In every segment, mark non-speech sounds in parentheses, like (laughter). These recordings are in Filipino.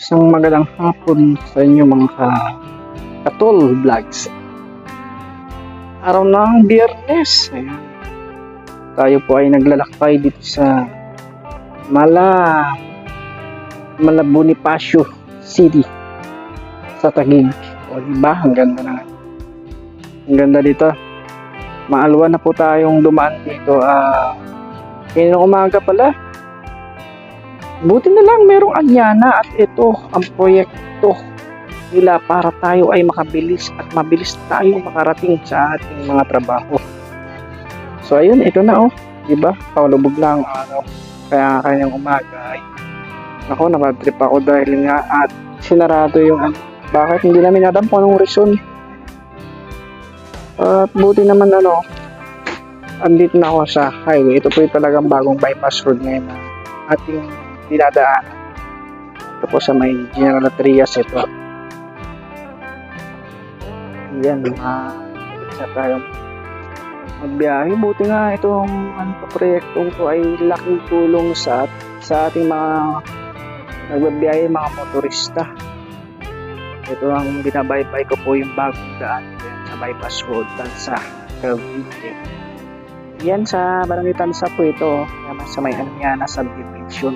Isang magandang hapon sa inyo mga ka katol vlogs. Araw ng biyernes. Ayan. Tayo po ay naglalakbay dito sa Mala Mala Bonifacio City sa Taguig. O diba? Ang ganda na. Ang ganda dito. Maalwa na po tayong dumaan dito. Ah, uh, umaga pala. Buti na lang merong anyana at ito ang proyekto nila para tayo ay makabilis at mabilis tayo makarating sa ating mga trabaho. So ayun, ito na oh. 'Di ba? Paulubog lang ang araw. Kaya kanyang umaga ay ako nabatrip ako dahil nga at sinarado yung ano. Bakit hindi namin alam kung anong reason. At buti naman ano, andito na ako sa highway. Ito po yung talagang bagong bypass road ngayon na ating dinadaan. Ito po sa may General Trias ito. Yan, mga isa tayong magbiyahe. Buti nga itong ano, to, proyektong to ay laking tulong sa sa ating mga nagbabiyahe, mga motorista. Ito ang binabaybay ko po yung bagong daan sa bypass road sa Cavite. Yan sa Barangay Tansa po ito. Yan sa may yan, subdivision.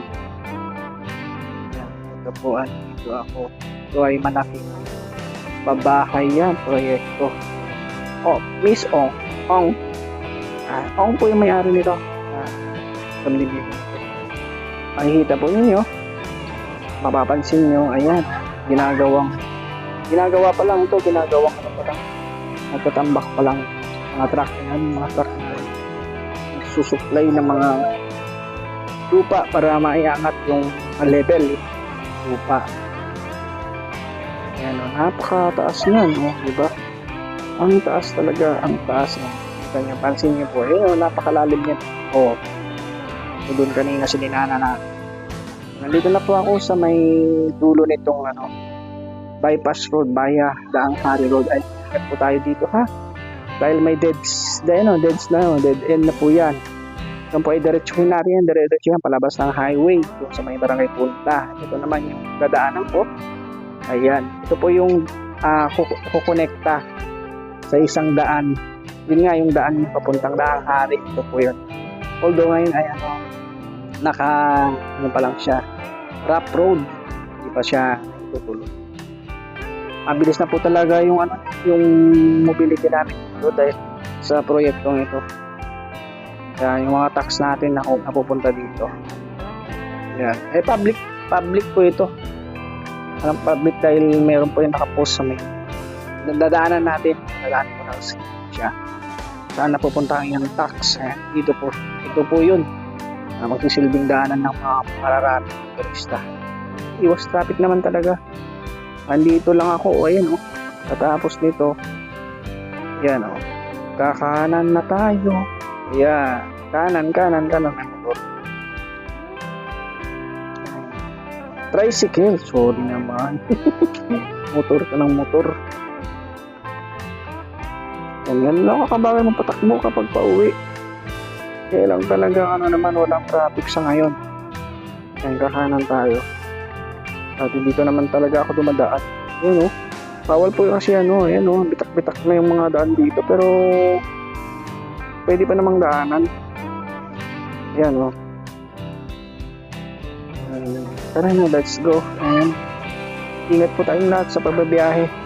Ang dito ako. Ito ay malaking babahay yan, proyekto. Oh, Miss Ong. Ong. Ah, Ong po yung may-ari nito. Ah, subdivision. Makikita po ninyo. Mapapansin nyo, ayan, ginagawang ginagawa pa lang ito, ginagawang ano pa lang. Nagtatambak pa lang mga truck yan, mga truck na susupply ng mga lupa para maiangat yung level lupa. Ayan o, napakataas niyan, o, di? Ang taas talaga, ang taas niya. Kita niyo, pansin niyo po, eh, o, napakalalim niyan. O, so, doon kanina sininana na. Nandito na po ako sa may dulo nitong, ano, bypass road, Baya, Daang Hari Road. Ay, po tayo dito, ha? Dahil may deads, dahil no, deads na, no, dead end na po yan. Yan po ay diretsuhin natin yan, diretso yan, palabas ng highway, doon sa may barangay punta. Ito naman yung dadaanan po. Ayan, ito po yung uh, kukonekta sa isang daan. Yun nga yung daan papuntang daang hari, ito po yun. Although ngayon ay ano, naka, ano pa lang siya, rough road, hindi pa siya tutuloy mabilis na po talaga yung ano yung mobility namin dito dahil sa proyektong ito kaya yung mga tax natin na napupunta dito. Yan. Eh public public po ito. Anong public dahil meron po yung nakapost sa may dadaanan natin. Dadaanan ko na siya. Saan napupunta yung tax? Eh, dito po. Ito po yun. Na magsisilbing daanan ng mga mararating turista. Iwas traffic naman talaga. Andito lang ako. Ayan oh. Katapos nito. Yan oh. Kakanan na tayo yan kanan kanan kanan. Tricycle sorry naman (laughs) motor ka ng motor ganyan lang kakabagay mong patakbo kapag pauwi kaya lang talaga ano naman walang traffic sa ngayon. Yan kakanan tayo. At dito naman talaga ako dumadaan. Yun oh. Bawal po kasi ano, ayan oh, bitak-bitak na yung mga daan dito pero pwede pa namang daanan. Yan oh. Tara na, let's go. Ayan. Ingat po tayong lahat sa pagbabiyahe.